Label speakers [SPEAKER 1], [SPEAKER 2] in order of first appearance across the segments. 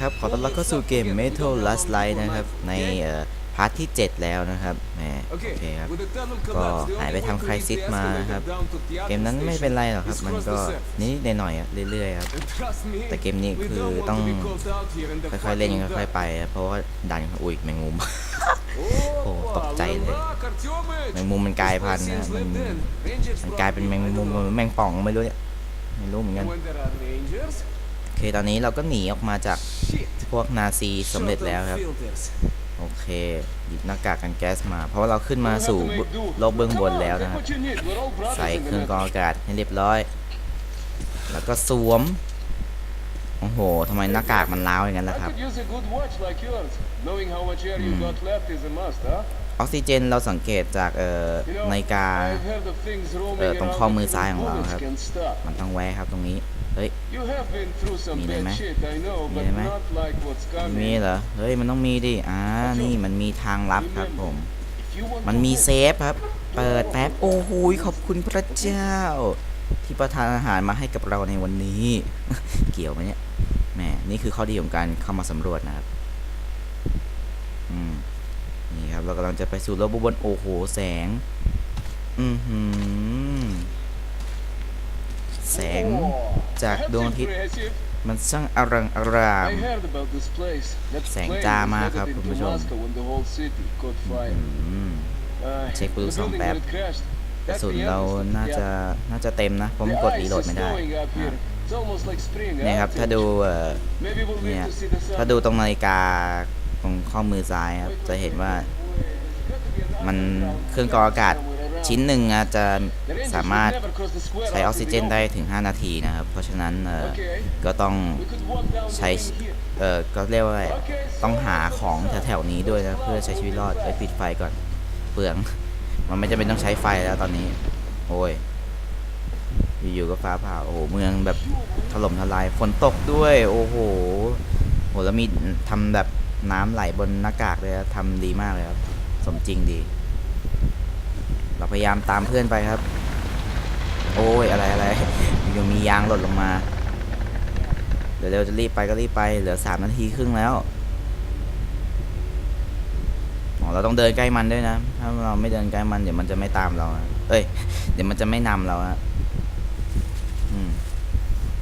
[SPEAKER 1] ครับ ขอต้อนรับเข้าสู่เกม Metal Last Light นะครับ ในพาร์ทที่ 7 แล้วนะครับแหมโอเคครับ ก็หายไปทำคลา
[SPEAKER 2] ย
[SPEAKER 1] ซิ
[SPEAKER 2] ต
[SPEAKER 1] มาครับ เกมนั้นไม่เป็นไรหรอกครับ มันก็นิดหน่อยเรื่อยๆครับ แต่เกมนี้คือต้องค่อยๆเล่นค่อยๆไป เพราะว่าดันอุ้ยแมงมุม
[SPEAKER 2] โอ้
[SPEAKER 1] ตกใจเลยแมงมุมมันกลายพันธุ์นะมันมันกลายเป็นแมงมุมแมงป่องไม่รู้อ่ยไม่รู้เหมือนกัน โอเคตอนนี้เราก็หนีออกมาจาก
[SPEAKER 2] shit.
[SPEAKER 1] พวกนาซีสำเร็จแล้วครับ โอเค หยิบหน้ากากกันแก๊สมา เพราะว่าเราขึ้นมาสู่โลกเบื้องบนแล้วนะครับ ใส่เครื่องกรองอากาศให้เรียบร้อย แล้วก็สวม โอ้โหทำไมหน้ากากมันล้าวอย่างนั้นล่ะครับออกซิเจนเราสังเกตจากเอ่อ
[SPEAKER 3] You know,
[SPEAKER 1] นาฬิกาเอ่อตรงข้อมือซ้ายของเราครับ มันต้องแวะครับตรงนี้ มีอะไรไหม
[SPEAKER 3] bad shit, I know,
[SPEAKER 1] มี
[SPEAKER 3] but
[SPEAKER 1] อะไรไหม
[SPEAKER 3] not like what's
[SPEAKER 1] มี
[SPEAKER 3] coming.
[SPEAKER 1] เหรอ เฮ้ย มันต้องมีดิ อ่า นี่มันมีทางลับครับผม
[SPEAKER 3] If you want
[SPEAKER 1] มัน
[SPEAKER 3] to
[SPEAKER 1] มี
[SPEAKER 3] live,
[SPEAKER 1] เซฟครับ เปิดแป๊บ โอ้โห ขอบคุณพระเจ้า ที่ประทานอาหารมาให้กับเราในวันนี้ เกี่ยวไหมเนี่ยแหมนี่คือข้อดีของการเข้ามาสำรวจนะครับ อืม นี่ครับ เรากำลังจะไปสู่โลกบน โอ้โห แสง อือหือ แสงจาก
[SPEAKER 3] that's
[SPEAKER 1] ดวงอาทิตย์
[SPEAKER 3] impressive.
[SPEAKER 1] มันช่างอรังอาราม
[SPEAKER 3] I heard about this place. That
[SPEAKER 1] แสง
[SPEAKER 3] plane
[SPEAKER 1] จ้า
[SPEAKER 3] was
[SPEAKER 1] มากครับ
[SPEAKER 3] headed
[SPEAKER 1] คุณ
[SPEAKER 3] into
[SPEAKER 1] ผู้ชม
[SPEAKER 3] Moscow when the whole city caught fire.
[SPEAKER 1] อืม
[SPEAKER 3] Uh,
[SPEAKER 1] Check
[SPEAKER 3] the
[SPEAKER 1] with some
[SPEAKER 3] building
[SPEAKER 1] map.
[SPEAKER 3] where it crashed.
[SPEAKER 1] กระ
[SPEAKER 3] That's
[SPEAKER 1] สุน
[SPEAKER 3] the
[SPEAKER 1] เรา
[SPEAKER 3] end.
[SPEAKER 1] น่าจะ
[SPEAKER 3] Yeah.
[SPEAKER 1] น่าจะเต็มนะ ผม
[SPEAKER 3] The
[SPEAKER 1] กดรี
[SPEAKER 3] ice
[SPEAKER 1] โหลด
[SPEAKER 3] is
[SPEAKER 1] ไม่ได้
[SPEAKER 3] snowing up here. It's almost like spring,
[SPEAKER 1] เนี่ย
[SPEAKER 3] huh?
[SPEAKER 1] ครับ ถ้าดูเอ่อ
[SPEAKER 3] Maybe we'll
[SPEAKER 1] เนี่ย
[SPEAKER 3] live to see the sun.
[SPEAKER 1] ถ้าดูตรงนาฬิกาตรงข้อมือซ้ายครับ จะเห็นว่ามันเครื่องกรองอากาศ ชิ้นหนึ่งอาจจะ
[SPEAKER 3] The Rangers
[SPEAKER 1] สามารถ
[SPEAKER 3] would never cross the square
[SPEAKER 1] ใช้ออก
[SPEAKER 3] until
[SPEAKER 1] ซิเจ
[SPEAKER 3] we
[SPEAKER 1] น
[SPEAKER 3] open.
[SPEAKER 1] ได้ถึง 5 นาทีนะครับ เพราะฉะนั้นเอ่อ
[SPEAKER 3] Okay.
[SPEAKER 1] ก็ต้อง
[SPEAKER 3] We could walk down the
[SPEAKER 1] ใช้
[SPEAKER 3] lane here.
[SPEAKER 1] เอ่อก็เรียกว่าอะไร
[SPEAKER 3] Okay, so
[SPEAKER 1] ต้องหาของแถวๆนี้ด้วยนะเพื่อใช้ชีวิตรอดไปปิดไฟก่อนเปลือง มันไม่จำเป็นต้องใช้ไฟแล้วตอนนี้ โอ้ยอยู่ๆก็ฟ้าผ่าโอ้โหเมืองแบบถล่มทลายฝนตกด้วย โอ้โหโหแล้วมีทำแบบน้ำไหลบนหน้ากากเลยครับทำดีมากเลยครับ สมจริงดี เราพยายามตามเพื่อนไปครับ โอ้ยอะไรอะไรยู่มียางหล่นลงมาเดี๋ยวเร็วจะรีบไปก็รีบไปเหลือสามนาทีครึ่งแล้วเราต้องเดินใกล้มันด้วยนะ ถ้าเราไม่เดินใกล้มันเดี๋ยวมันจะไม่ตามเราเอ้ย เดี๋ยวมันจะไม่นำเราอะ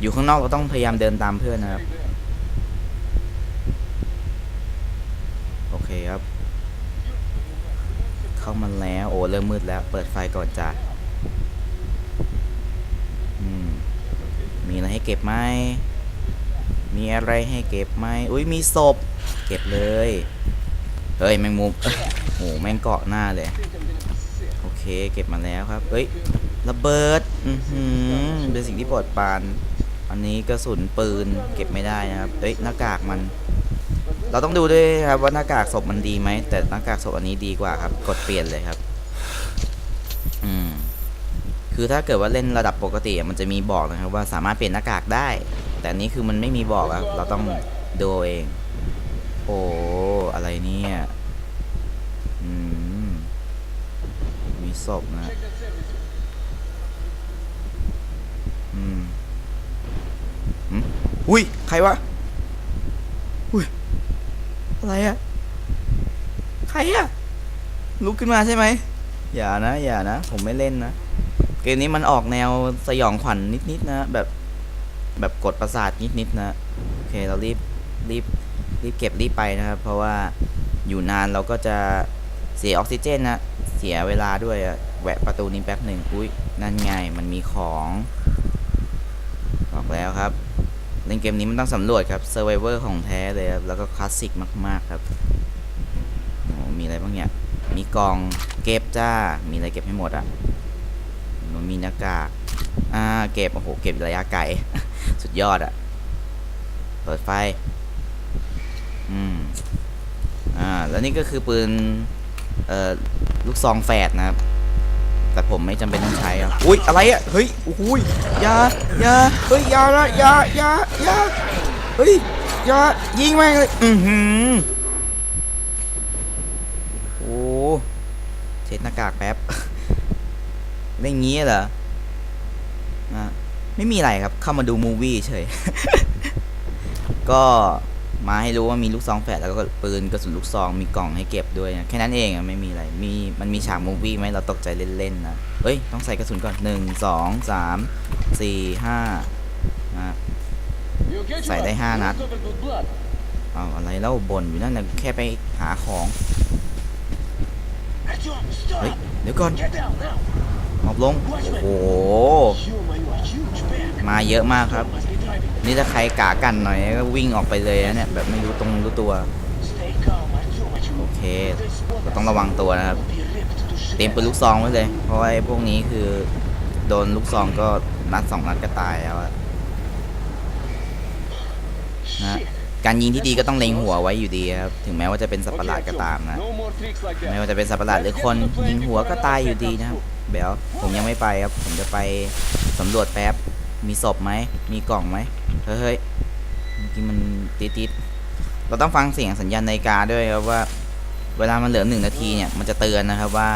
[SPEAKER 1] อยู่ข้างนอกเราต้องพยายามเดินตามเพื่อนนะครับ โอเคครับ เข้ามาแล้ว โอ้เริ่มมืดแล้ว เปิดไฟก่อนจ้ะอืมมีอะไรให้เก็บไหม มีอะไรให้เก็บไหม อุ้ยมีศพ เก็บเลย เฮ้ยแมงมุมโอ้โหแมงเกาะหน้าเลย โอเคเก็บมาแล้วครับเฮ้ยระเบิด อือหือเป็นสิ่งที่ปลอดปาน อันนี้กระสุนปืนเก็บไม่ได้นะครับเฮ้ยหน้ากากมัน เราต้องดูด้วยครับว่าหน้ากากศพมันดีไหม แต่หน้ากากศพอันนี้ดีกว่าครับ กดเปลี่ยนเลยครับ อืม คือถ้าเกิดว่าเล่นระดับปกติมันจะมีบอกนะครับ ว่าสามารถเปลี่ยนหน้ากากได้ แต่อันนี้คือมันไม่มีบอกอะเราต้องดูเอง โอ้อะไรเนี่ยอืมมีศพนะอืมอุ้ยใครวะ อะไรอะใครอะลุกขึ้นมาใช่ไหมอย่านะ อย่านะ ผมไม่เล่นนะ เกมนี้มันออกแนวสยองขวัญนิดๆนะ แบบ แบบกดประสาทนิดๆนะ โอเค เรารีบ รีบ รีบเก็บรีบไปนะครับ เพราะว่าอยู่นานเราก็จะเสียออกซิเจนนะ เสียเวลาด้วยอะแหวะประตูนี้แป๊บหนึ่งอุ้ยนั่นไง มันมีของ บอกแล้วครับ เล่นเกมนี้มันต้องสำรวจครับ Survivor ของแท้เลยครับ แล้วก็คลาสสิกมากๆครับโอ้มีอะไรบ้างเนี่ย มีกองเก็บจ้า มีอะไรเก็บให้หมดอะมันมีหน้ากากอ่าเก็บ โอ้โห เก็บระยะไกล สุดยอดอะ เปิดไฟ อืม อ่า แล้วนี่ก็คือปืน เอ่อ ลูกซองแฝดนะครับ แต่ผมไม่จำเป็นต้องใช้อะอุ้ยอะไรอะเฮ้ยโอ้ยยายาเฮ้ยยาละยายายาเฮ้ยยายิงแม่งเลยอือหือโอ้เช็ดหน้ากากแป๊บเล่งี้เหรออะไม่มีอะไรครับเข้ามาดูมูวี่เฉย ก็ มาให้รู้ว่ามีลูกซองแฝดแล้วก็ปืนกระสุนลูกซองมีกล่องให้เก็บด้วยนะแค่นั้นเองไม่มีอะไรมีมันมีฉากมูฟวี่ไหมเราตกใจเล่นๆนะเฮ้ยต้องใส่กระสุนก่อนหนึ่งสองสามสี่ห้านะ
[SPEAKER 3] ใส่
[SPEAKER 1] ได้ห้า
[SPEAKER 3] นัด
[SPEAKER 1] เอาอะไรเล่าบนอยู่นั่นนะแค่ไปหาของเฮ้ยเดี๋ยวก่อนหมอบลงโอ้โหมาเยอะมากครับ นี่ถ้าใครกากันหน่อยก็วิ่งออกไปเลยนะเนี่ยแบบไม่รู้ตรงรู้ตัวโอเคก็ต้องระวังตัวนะครับเตรียมปืนลูกซองไว้เลย เพราะว่าไอ้พวกนี้คือ โดนลูกซองก็นัดสองนัดก็ตายแล้วนะการยิงที่ดีก็ต้องเล็งหัวไว้อยู่ดีครับ ถึงแม้ว่าจะเป็นสัประหลาดก็ตามนะ ไม่ว่าจะเป็นสัประหลาดหรือคนยิงหัวก็ตายอยู่ดีนะคบ๋วผมยังไม่ไปครับ ผมจะไปสำรวจแป๊บ มีศพไหม มีกล่องไหม เฮ้ยเมื่อกี้มันติดๆเราต้องฟังเสียงสัญญาณนาฬิกาด้วยครับว่า เวลามันเหลือหนึ่งนาทีเนี่ย มันจะเตือนนะครับว่า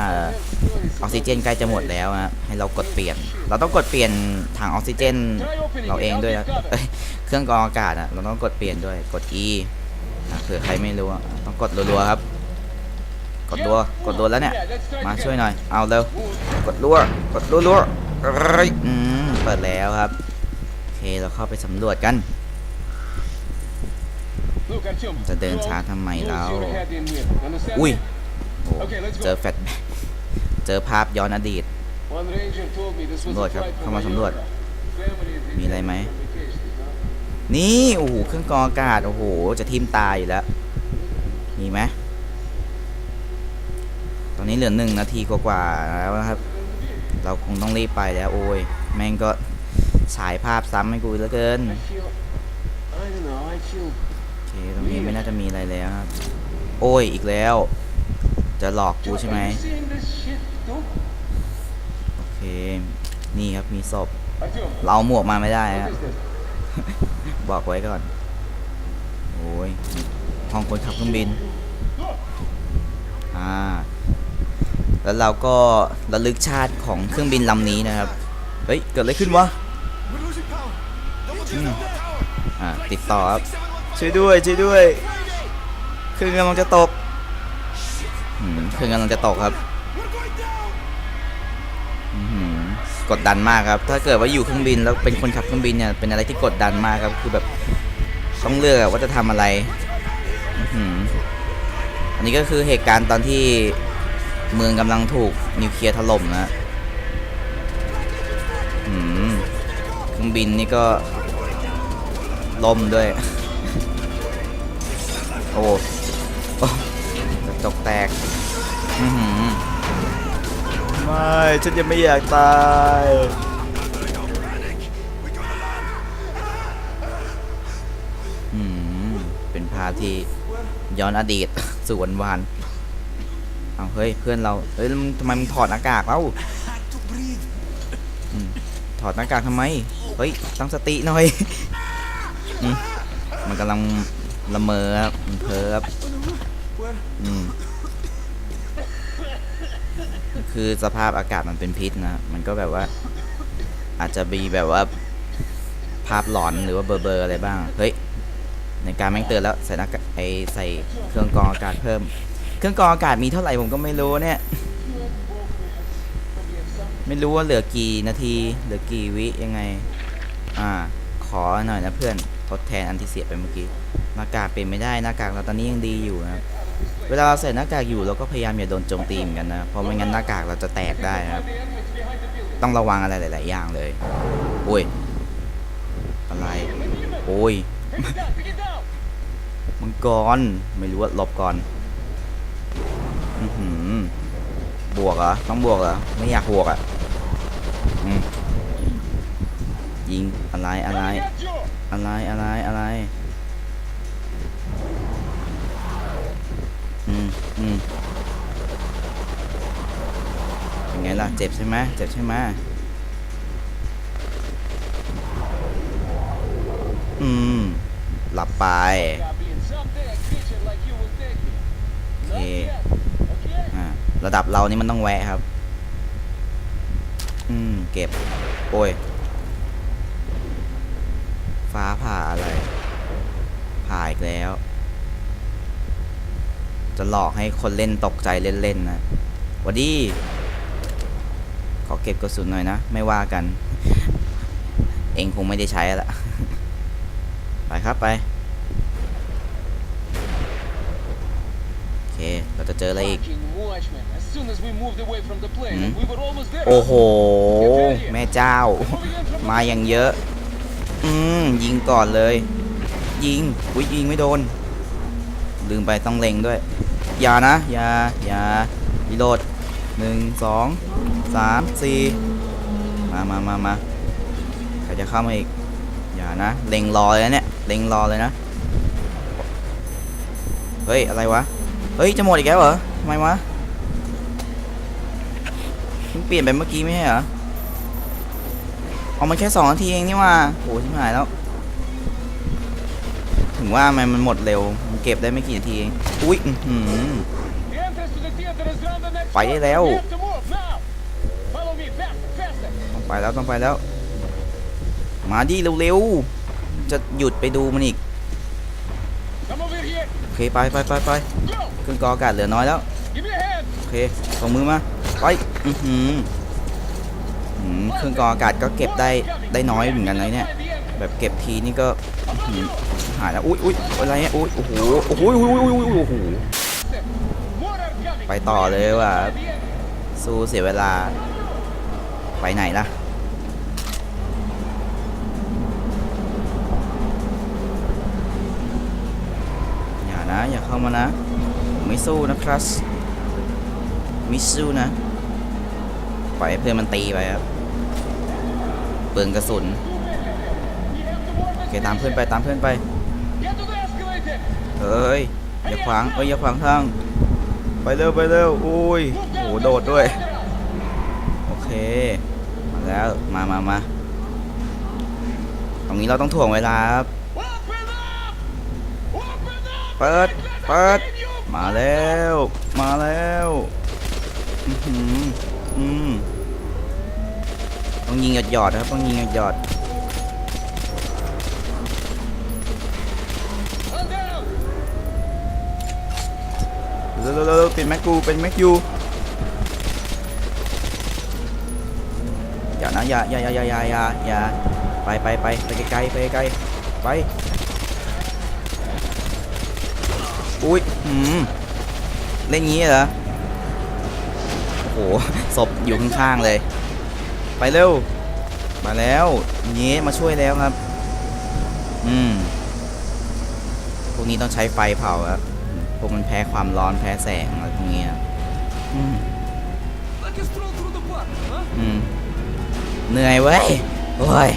[SPEAKER 1] ออกซิเจนใกล้จะหมดแล้วนะให้เรากดเปลี่ยน เราต้องกดเปลี่ยนถังออกซิเจน เราเองด้วยนะเเครื่องกรองอากาศอะ เราต้องกดเปลี่ยนด้วย กด E อะเผื่อใครไม่รู้ต้องกดรัวๆครับ กดรัว กดรัวแล้วเนี่ย มาช่วยหน่อย เอาเร็ว กดรัว กดรัวรัว อืมเปิดแล้วครับโอเคเราเข้าไปสำรวจกันจะเดินช้าทำไม
[SPEAKER 3] แล้ว
[SPEAKER 1] อุ้ยเจอแฟลชเจอภาพย้อนอดีตสำรวจครับ เข้ามาสำรวจ มีอะไรไหม นี่ โอ้โห เครื่องกรองอากาศ โอ้โห จะทิ่มตายอยู่แล้ว มีไหม ตอนนี้เหลือหนึ่งนาทีกว่าแล้วนะครับ เราคงต้องรีบไปแล้ว โอ้ย แม่งก็สายภาพซ้ำให้กูเหลือเกิน โอเค ตรงนี้ไม่น่าจะมีอะไรแล้วครับ โอ้ย อีกแล้ว จะหลอกกูใช่ไหมโอเค นี่ครับมีศพ เราหมวกมาไม่ได้ครับบอกไว้ก่อน โอ้ยห้องคนขับเครื่องบิน อ่า แล้วเราก็ระลึกชาติของเครื่องบินลำนี้นะครับ เฮ้ย เกิดอะไรขึ้นวะอ่าติดต่อครับ ช่วยด้วยช่วยด้วย เครื่องกำลังจะตกเครื่องกำลังจะตกครับกดดันมากครับ ถ้าเกิดว่าอยู่เครื่องบินแล้วเป็นคนขับเครื่องบินเนี่ย เป็นอะไรที่กดดันมากครับ คือแบบต้องเลือกว่าจะทำอะไร อันนี้ก็คือเหตุการณ์ตอนที่ เมืองกำลังถูกนิวเคลียร์ถล่มนะอืมเครื่องบินนี่ก็ล่มด้วย โอ้โอ้กระจกแตกไม่ฉันยังไม่อยากตายอืมเป็นภาพที่ย้อนอดีตสวนวาน เฮ้ยเพื่อนเราเฮ้ยทำไมมึงถอดหน้ากากเล่าถอดหน้ากากทำไมเฮ้ยตั้งสติหน่อยมันกำลังละเมอครับมันเพ้อครับคือสภาพอากาศมันเป็นพิษนะมันก็แบบว่า อาจจะมีแบบว่า ภาพหลอนหรือว่าเบลอๆอะไรบ้าง เฮ้ย ในการแม่งเตือนแล้วใส่น้ากากไอใส่เครื่องกรองอากาศเพิ่ม เครื่องกรองอากาศมีเท่าไหร่ผมก็ไม่รู้เนี่ย ไม่รู้ว่าเหลือกี่นาที เหลือกี่วิยังไง อ่า ขอหน่อยนะเพื่อน ทดแทนอันที่เสียไปเมื่อกี้ หน้ากากเป็นไม่ได้ หน้ากากเราตอนนี้ยังดีอยู่นะ เวลาเราใส่หน้ากากอยู่เราก็พยายามอย่าโดนโจมตีเหมือนกันนะ เพราะไม่งั้นหน้ากากเราจะแตกได้ครับ ต้องระวังอะไรหลาย ๆ อย่างเลยโอ้ย อะไร โอ้ยมังกร ไม่รู้ว่าหลบก่อน บวกเหรอ ต้องบวกเหรอ ไม่อยากบวกอะยิงอะไรอะไรอะไรอะไรอะไรอืมอืมเป็นไงล่ะ เจ็บใช่ไหมเจ็บใช่ไหมอืม หลับไป ระดับเรานี่มันต้องแวะครับ อืม เก็บ โอ้ย ฟ้าผ่าอะไร ผ่าอีกแล้ว จะหลอกให้คนเล่นตกใจเล่นๆนะวัดดี ขอเก็บกระสุนหน่อยนะ ไม่ว่ากัน เองคงไม่ได้ใช้ละ ไปครับไป โอ เคเราจะเจออะไรอีก
[SPEAKER 3] Fucking watchman. As soon as we moved away from the plane,
[SPEAKER 1] Hmm?
[SPEAKER 3] we were almost there.
[SPEAKER 1] โอ้โห แม่เจ้า
[SPEAKER 3] Moving in from
[SPEAKER 1] มาอย่างเยอะ อืม ยิงก่อนเลย ยิงอุ้ยยิงไม่โดน ลืมไปต้องเล็งด้วย อย่านะ อย่า อย่ารีโหลดหนึ่งสองสามสี่มามามามาใครจะเข้ามาอีก อย่านะ เล็งรอเลยนะเนี่ย เล็งรอเลยนะ เฮ้ย อะไรวะ เฮ้ย จะหมดอีกแล้วเหรอทำไมวะเพิ่งเปลี่ยนไปเมื่อกี้ไม่ใช่เหรอเอามันแค่สองนาทีเองนี่ว่าโหชิบหายแล้ว ถึงว่ามันมันหมดเร็ว มันเก็บได้ไม่กี่นาทีเอง อุ้ยอื้อหือ
[SPEAKER 3] The entrance to the theater is round the next
[SPEAKER 1] ไปได้แล้ว ต้องไปแล้วต้องไปแล้ว มาดิเร็วๆ จะหยุดไปดูมันอีก โอเคไปไปไปไป
[SPEAKER 3] Go.
[SPEAKER 1] เครื่องกออากาศเหลือน้อยแล้วโอเคส่งมือมาไปอือหือเครื่องกรองอากาศก็เก็บได้ได้น้อยเหมือนกันนะเนี่ยแบบเก็บทีนี่ก็หายแล้วอุ้ยอุ้ยอะไรเนี่ยอุ้ยโอ้โหโอ้โหโอ้โหโอ้โหไปต่อเลยว่ะสู้เสียเวลาไปไหนล่ะ เข้ามานะมไม่สู้นะครับไม่สู้นะปล่อยเพื่อนมันตีไปครับเปลืองกระสุนโอเคตามเพื่อนไปตามเพื่อนไปเอ้ยอย่าขวางเอ้ยอย่าขวางทางไปเร็วไปเร็วอุ้ยโหโดดด้วยโอเคมาแล้วมามามาตรงนี้เราต้องถ่วงเวลาครับเปิด ปิดมาแล้ว มาแล้วอือหืออืมต้องยิงหยอดหยอดนะครับต้องยิงหยอดหยอดเร็วๆเร็วๆเป็นแม็กกูเป็นแม็กยูอย่านะอย่าอย่าอย่าอย่าอย่าอย่าอย่าไปไปไปไปไกลๆไปไกลๆไป อุ้ยอืมเล่นงี้เหรอ โอ้โห ศพอยู่ข้างๆเลย ไปเร็ว มาแล้วงี้มาช่วยแล้วครับ อืมพวกนี้ต้องใช้ไฟเผาครับ พวกมันแพ้ความร้อนแพ้แสงอะไรพวกนี้ครับอืม
[SPEAKER 2] Like a stroll through the park, huh?
[SPEAKER 1] อืมเหนื่อยเว้ยโอ้ย